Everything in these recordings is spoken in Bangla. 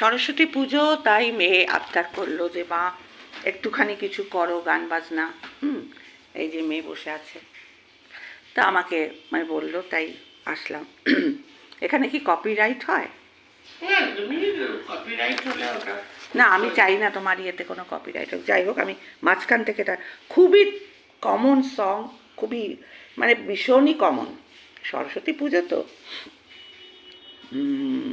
সরস্বতী পুজো তাই মেয়ে আবদার করল যে মা একটুখানি কিছু করো গান বাজনা। হুম এই যে মেয়ে বসে আছে। তা আমাকে মানে বলল তাই আসলাম। এখানে কি কপিরাইট হয়? হ্যাঁ না আমি চাই না তোমার ইয়েতে কোনো কপিরাইট হোক। যাই হোক আমি মাঝখান থেকে এটা খুবই কমন সং খুবই মানে ভীষণই কমন সরস্বতী পুজো তো। উম,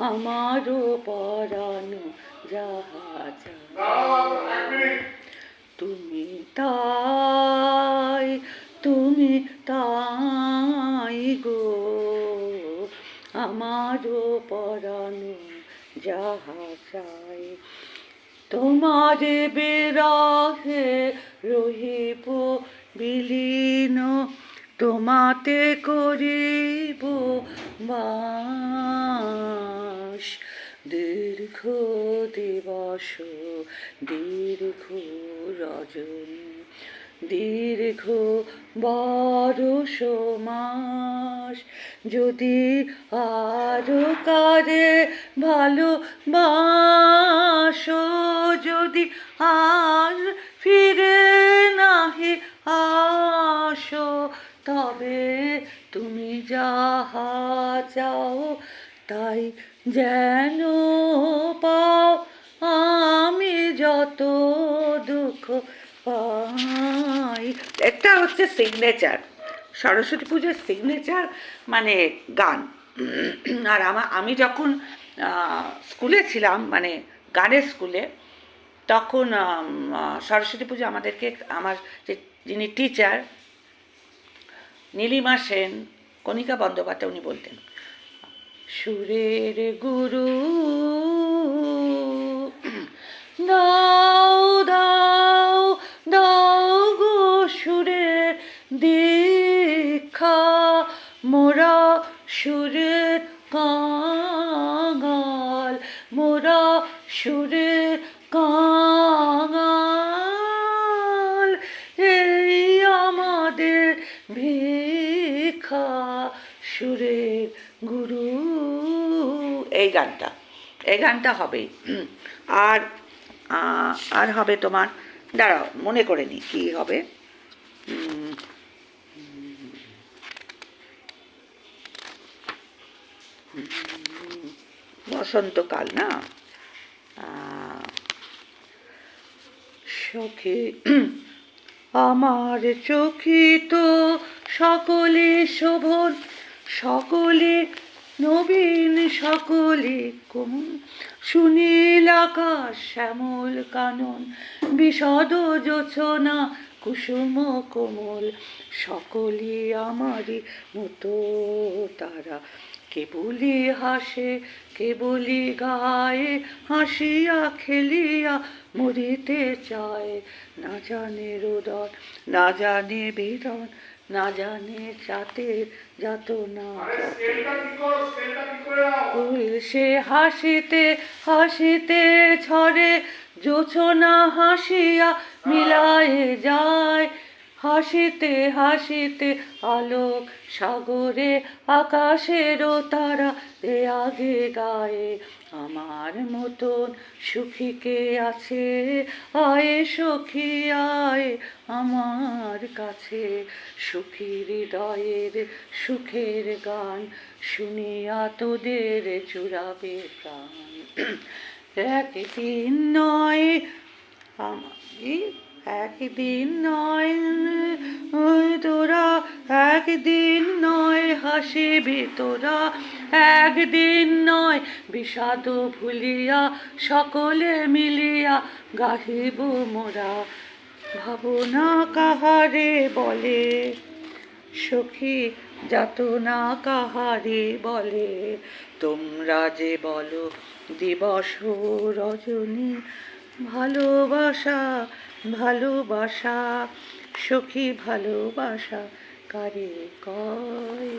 আমারও পরানো যাহা তুমি তাই তুমি তাই গো। আমারও পরানো যাহা তোমার বেরাহে রহিব বিলীন। তোমাতে করিব বাস দিবস, দীর্ঘ রজনী, দীর্ঘ বরষ মাস। যদি আরও কারে ভালো বাস, যদি আর ফিরে নাহি আসো, তবে তুমি যাহা চাও তাই যেন পাও আমি যত দুঃখ পাই। একটা হচ্ছে সিগনেচার সরস্বতী পুজোর সিগনেচার মানে গান। আর আমা, আমি যখন স্কুলে ছিলাম মানে গানের স্কুলে তখন সরস্বতী পুজো আমাদেরকে, আমার যে, যিনি টিচার নীলিমা সেন, কণিকা বন্দ্যোপাধ্যায় উনি বলতেন। সুরের গুরু। দাও দাও দাও গো সুরের দীক্ষা। মোরা সুরের কাঙাল, মোরা সুরের কাঙাল। এই আমাদের ভিক্ষা, সুরের গুরু। এই গানটা। এই গানটা হবেই। আর আর হবে তোমার, দাঁড়াও, মনে করে নি কি হবে। বসন্তকাল না? সখী, আমার চকিত সকলে শোভন, সকলে নবীন সকলে কোমল সুনীল আকাশ, শ্যামল কানন বিশদ যোচনা কুসুম কোমল। সকলে আমারই মতো তারা। কেবলি হাসে, কেবলি গায়ে, হাসিয়া খেলিয়া মরিতে চায়। না জানে রোদন, না জানে বেদন না জানে জাতের যাত না। ফুল সে হাসিতে হাসিতে ঝরে জোছনা হাসিয়া মিলায়ে যায়। হাসিতে হাসিতে আলোক সাগরে আকাশেরও তারা এ আগে গায়ে। আমার মতন সুখী কে আছে? আয় সখী, আয় আমার কাছে। সুখী হৃদয়ের সুখের গান শুনিয়া তোদের চুরাবে প্রাণ। একদিন নয় আমি একদিন নয় তোরা একদিন নয়, হাসিবি তোরা একদিন নয়, বিষাদ ভুলিয়া সকলে মিলিয়া গাহিব মোরা। ভাবনা কাহারে বলে, সখী যাত না কাহারে বলে। তোমরা যে বলো দিবস রজনী ভালোবাসা ভালোবাসা সখী ভালোবাসা কারে কয়?